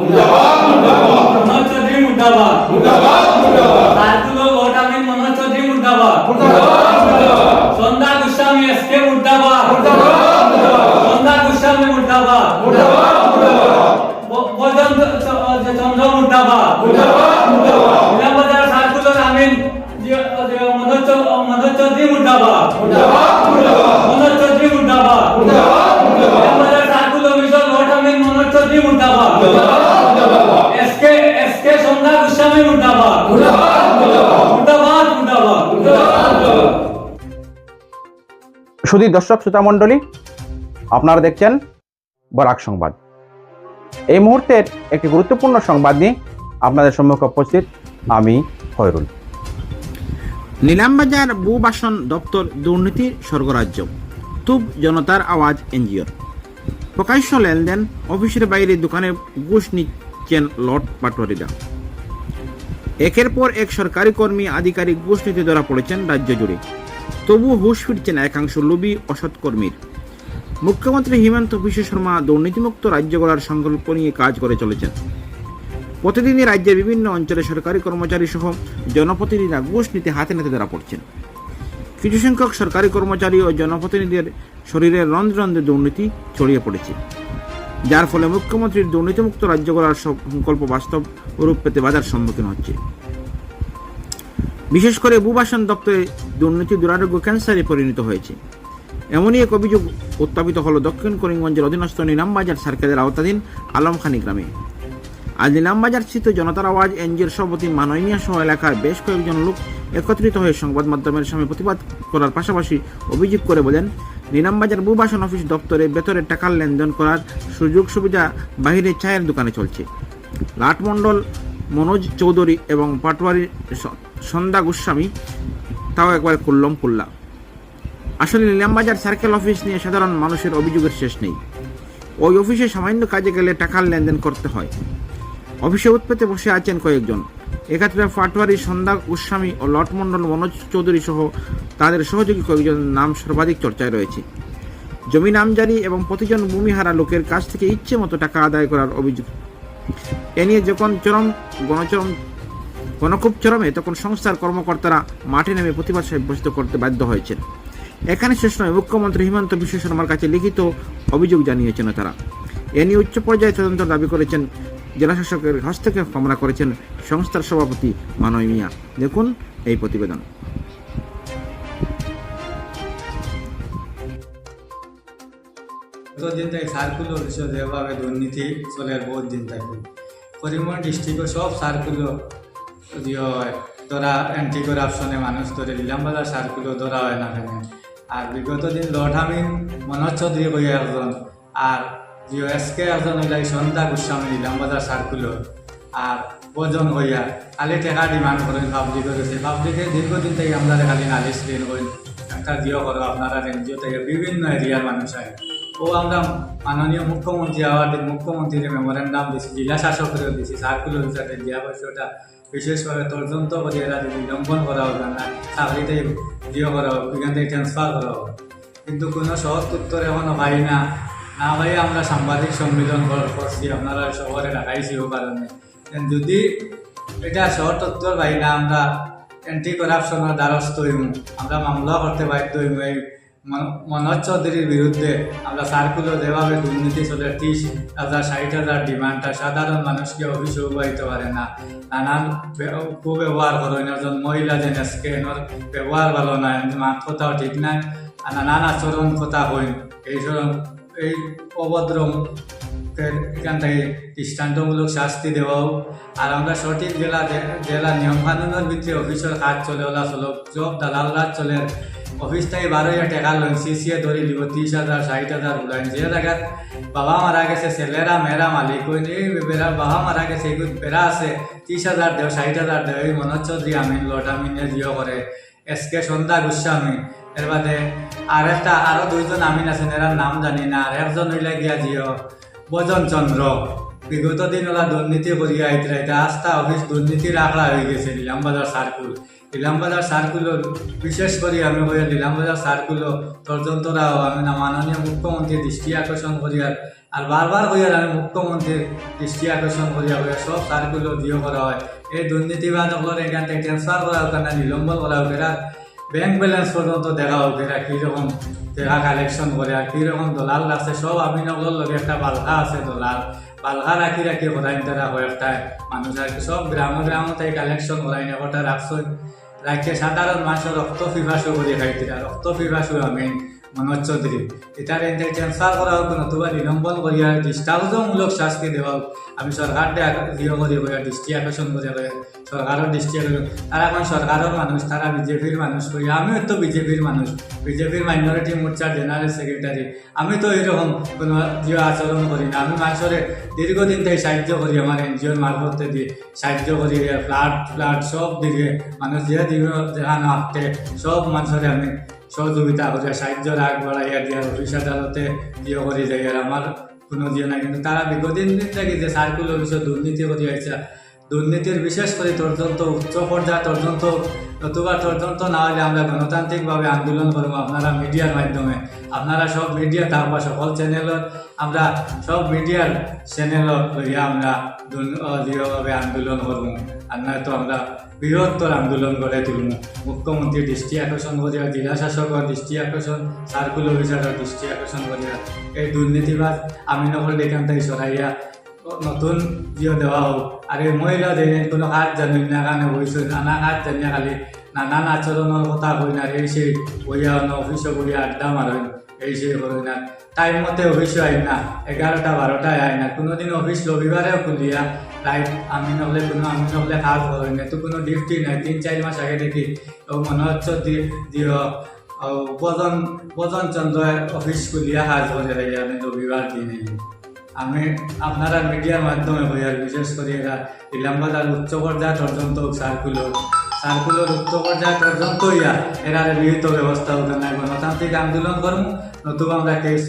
মনোজ চৌধুরী মুর্দাবাদ। সার্কুলো লর্ড আমিন মনোজ চৌধুরী মুর্দাবাদ। সন্ধ্যা গোস্বামী এস কে মুর্দাবাদ। সন্ধ্যা গোস্বামী মুর্দাবাদ। ব- বজন চ- চন্দ্র মুর্দাবাদ। ইলামবাজার সার্কুলোর আমিন যে- যে মনোজ চৌ- মনোজ চৌধুরী মুর্দাবাদ মুর্দাবাদ। মুর্দাবাদ শুধু দর্শক শ্রোতা মণ্ডলী আপনারা দেখছেন বরাক সংবাদ। এই মুহূর্তের একটি গুরুত্বপূর্ণ সংবাদ নিয়ে আপনাদের সম্মুখে উপস্থিত আমি ফয়রুল নিলামবাজার ভূবাসন দপ্তর দুর্নীতির স্বর্গরাজ্য তুব জনতার আওয়াজ এনজিওর। প্রকাশ্য লেনদেন অফিসের বাইরে দোকানে ঘুষ নিচ্ছেন লট পাটোয়ারিরা। একের পর এক সরকারি কর্মী আধিকারিক ঘুষ নিতে ধরা পড়েছেন রাজ্য জুড়ে। তবু হুশ ফিরছেন একাংশ লোভী, অসৎ কর্মীর। মুখ্যমন্ত্রী হিমন্ত বিশ্ব শর্মা দুর্নীতিমুক্ত রাজ্য গড়ার সংকল্প নিয়ে কাজ করে চলেছেন। প্রতিদিনই রাজ্যের বিভিন্ন অঞ্চলে সরকারি কর্মচারী সহ জনপ্রতিনিধিরা ঘুষ নিতে হাতে নাতে ধরা পড়ছেন। কিছু সংখ্যক সরকারি কর্মচারী ও জনপ্রতিনিধিদের শরীরে রন্ধ্রে দুর্নীতি ছড়িয়ে পড়েছে। যার ফলে মুখ্যমন্ত্রীর দুর্নীতিমুক্ত রাজ্য করার সংকল্প বাস্তব রূপ পেতে বাজার সম্মুখীন হচ্ছে। বিশেষ করে ভূবাসন দপ্তরে দুর্নীতি দুরারোগ্য ক্যান্সারে পরিণত হয়েছে। এমনই এক অভিযোগ উত্থাপিত হল দক্ষিণ করিমগঞ্জের অধীনস্থ নিলামবাজার সার্কেলের আওতাধীন আলমখানি গ্রামে। আজ নিলামবাজার স্থিত জনতার আওয়াজ এনজিওর সভাপতি মানয় মিয়া সহ এলাকার বেশ কয়েকজন লোক একত্রিত হয়ে সংবাদ মাধ্যমের সামনে প্রতিবাদ করার পাশাপাশি অভিযোগ করে বলেন নিলামবাজার ভূবাসন অফিস দপ্তরে বেতনের টাকার লেনদেন করার সুযোগ সুবিধা বাহিরে চায়ের দোকানে চলছে। লাটমণ্ডল মনোজ চৌধুরী এবং পাটোয়ারির সন্ধ্যা গোস্বামী তাও একবার কুল্লম কুল্লা। আসলে নিলামবাজার সার্কেল অফিস নিয়ে সাধারণ মানুষের অভিযোগের শেষ নেই। ওই অফিসে সামান্য কাজে গেলে টাকার লেনদেন করতে হয়। অফিসে উৎপেতে বসে আছেন কয়েকজন। এক্ষেত্রে পাটোয়ারি সন্ধ্যা গোস্বামী ও লটমণ্ডল মনোজ চৌধুরী সহ তাদের সহযোগী কয়েকজন নাম সর্বাধিক চর্চায় রয়েছে। জমি নামজারি এবং প্রতিজন ভূমিহারা লোকের কাছ থেকে ইচ্ছে মতো টাকা আদায় করার অভিযোগ। এ নিয়ে যখন চরম গণচরম, গণক্ষোভ চরমে তখন সংস্থার কর্মকর্তারা মাঠে নেমে প্রতিবাদ সাব্যস্ত করতে বাধ্য হয়েছেন। এখানে শেষ নয়, মুখ্যমন্ত্রী হিমন্ত বিশ্ব শর্মার কাছে লিখিত অভিযোগ জানিয়েছেন তারা। এ নিয়ে উচ্চ পর্যায়ে তদন্ত দাবি করেছেন জেলাশাসকের হস্তক্ষেপ কামনা করেছেন সংস্থার সভাপতি মানয় মিয়া। দেখুন এই প্রতিবেদন। যতদিন থেকে সার্কুল যেভাবে দুর্নীতি চলে বহুত দিন থেকে। করিমগঞ্জ ডিস্ট্রিক্টে সব সার্কুলও হয়, ধরা অ্যান্টি করাপশনে মানুষ ধরে ইলামবাজার সার্কুলও ধরা হয় না আর বিগত দিন লঠামিন মনোজ চৌধুরী কই একজন, আর জিও এসকে একজন হইলাই সন্ধ্যা গোস্বামী ইলামবাজার সার্কুলও আর ওজন হইয়া খালি টেকা ডিমান্ড করেন পাবলিকের কাছে পাবলিকে দীর্ঘদিন থেকে আমরা খালি নালিশ দিন করেন একটা জিও করো আপনারা এনজিও থেকে বিভিন্ন এরিয়ার মানুষ আয় ও আমরা মাননীয় মুখ্যমন্ত্রী আওয়ার্ডের মুখ্যমন্ত্রীর মেমোরেন্ডাম দিছি, জেলা শাসকেরও দিছি সার্কুলার হিসাবে দেওয়া হয়েছে ওটা বিশেষভাবে তদন্ত করে এরা যদি লঙ্ঘন করা হবে না চাকরিতে জিও করা হোক এখান থেকে ট্রান্সফার করা হোক কিন্তু কোনো সহজ উত্তর এখনও পাই না। না ভাই আমরা সাংবাদিক সম্মেলন কর- করছি, আপনারা শহরে ডাকাইছি ও কারণে। যদি এটা শহর তত্ত্বর পাই না আমরা অ্যান্টি করাপশনের দ্বারস্থ হইম, আমরা মামলা করতে বাধ্য হইম, এই মন- মনোজ চৌধুরীর বিরুদ্ধে আমরা সার্কুলার যেভাবে দুর্নীতি চলে, ত্রিশ হাজার, ষাট হাজার ডিমান্ডটা সাধারণ মানুষকে অফিসে উবাইতে পারে না। নানান কুব্যবহার করেন একজন মহিলা যেন আজকে এনার ব্যবহার ভালো নাই মাত কথাও ঠিক নাই, আর নানান আচরণ কথা হইন এই এই অভদ্র এখান থেকে দৃষ্টান্তমূলক শাস্তি দেওয়াও। আর আমরা সঠিক জেলা জেলা নিয়ম কানুনের ভিত্তিতে অফিসের কাজ চলে ওলা চলক জব দালাল রাজ চলে। অফিস থেকে বারো হাজার টাকা লোন সিসিয়ে ধরে দিব, ত্রিশ হাজার, ষাট হাজার উলাইন যে জায়গাত বাবা মারা গেছে, ছেলেরা, মেয়েরা, মালিক হইন, এই বেড়া, বাবা মারা গেছে এগুলো বেড়া আছে। ত্রিশ হাজার দেও, ষাট হাজার দেও, এই মনোজ চৌধুরী আমিন লট আমিনে জিও করে। এস কে সন্ধ্যা গোস্বামী এর বাদে আর একটা আরও দুইজন আমিন আছেন এরা নাম জানি না, আর একজন হইলে গিয়া জিও। বজন চন্দ্র। বিগত দিন ওরা দুর্নীতি করিয়া আইতরা, এটা আস্থা অফিস দুর্নীতির আখড়া হয়ে গেছে নিলামবাজার সার্কুল। নিলামবাজার সার্কুল বিশেষ করে আমি কই নিলামবাজার সার্কুল তর্জন্তরা আমি না মাননীয় মুখ্যমন্ত্রী দৃষ্টি আকর্ষণ করিয়ার আর বারবার হইয়ার আমি মুখ্যমন্ত্রীর দৃষ্টি আকর্ষণ করিয়া হইয়া সব সার্কুলার দিও করা হয়। এই দুর্নীতিবাদ হলো এখান থেকে ট্রান্সফার করা হোক না নিলম্বন করা হোক এরা ব্যাংক ব্যালেন্স পর্যন্ত দেখা হোক এরা কীরকম টাকা কালেকশন করে আর কীরকম দলাল আছে সব আমি নগর লগে একটা বালকা আছে দলাল বালকা রাখি রাখি করাইন তারা একটা মানুষ আর কি সব গ্রাম গ্রাম তাই কালেকশন করাইন একটা রাখছো রাখছে সাধারণ মানুষের রক্ত পিপাসু করে খাইতে রক্ত পিপাসু আমি। মনোজ চৌধুরী। এটার এতে ট্রান্সফার করা হোক নতুবা নিলম্বন করিয়া দৃষ্টান্তমূলক শাস্তি দেওয়া হোক। আমি সরকারটা দিও করি হইয়া দৃষ্টি আকর্ষণ করে হইয়া সরকারের দৃষ্টি আকর্ষণ তারা এখন সরকারের মানুষ, তারা বিজেপির মানুষ করি আমিও তো বিজেপির মানুষ। বিজেপির মাইনরিটি মোর্চার জেনারেল সেক্রেটারি। আমি তো এরকম কোনো জিও আচরণ করি না। আমি মানুষের দীর্ঘদিন থেকে সাহায্য করি আমার এনজিওর মারফতে দিয়ে। সাহায্য করি, ফ্লাড ফ্লাড সব দিকে মানুষ যে দিকে যেখানে আসতে সব মানুষের আমি সহযোগিতা করিয়া সাহায্য রাগ বাড়াইয়া দিয়া অফিস আদালতে দিয়ে করে আর আমার কোনো দিয়ে নাই। কিন্তু তারা বিগত দিন থেকে যে সার্কুল অফিসে দুর্নীতি করে আইসা দুর্নীতির বিশেষ করে তদন্ত, উচ্চ পর্যায়ে তদন্ত নতুবা তদন্ত না হলে আমরা গণতান্ত্রিকভাবে আন্দোলন করব আপনারা মিডিয়ার মাধ্যমে। আপনারা সব মিডিয়া তারপর সকল চ্যানেলত আমরা সব মিডিয়ার চ্যানেলত লইয়া আমরা দৃঢ়ভাবে আন্দোলন করব। আর নয়তো আমরা বৃহত্তর আন্দোলন গড়ে তুলব। মুখ্যমন্ত্রী দৃষ্টি আকর্ষণ করিয়া জেলা শাসকের দৃষ্টি আকর্ষণ সার্কুল অফিসারের দৃষ্টি আকর্ষণ করিয়া এই দুর্নীতিবাদ আমি নকল এখান থেকে সরাইয়া নতুন জিও দেওয়া হোক আর এই মহিলা দেয় কোনো কাজ জানেন না কারণে বইছে নানা কাজ জানি খালি নানান আচরণের কথা কই না এই সেই বইয়া অন্য অফিসে বইয়া আড্ডা মারেন এই সেই করেন না টাইম মতে অফিসে আই না এগারোটা বারোটায় আয় না কোনোদিন অফিস রবিবারেও খুলিয়া রাইট আমি নহলে কোনো আমি নহলে কাজ করেন না তো কোনো ডিউটি নাই তিন চার মাস আগে দেখি ও মনে হচ্ছে দিও বজন বজন চন্দ্র অফিস খুলিয়া কাজ করে আমি রবিবার দিনে আমি আপনারা মিডিয়ার মাধ্যমে হইয়ার বিশেষ করে এরা ইলামবাজার উচ্চ পর্যায় পর্যন্ত সার্কুলার সার্কুলার উচ্চ পর্যায় পর্যন্ত ইয়া এরা বিহিত ব্যবস্থা হতো না গণতান্ত্রিক আন্দোলন করব নতুবা আমরা কেস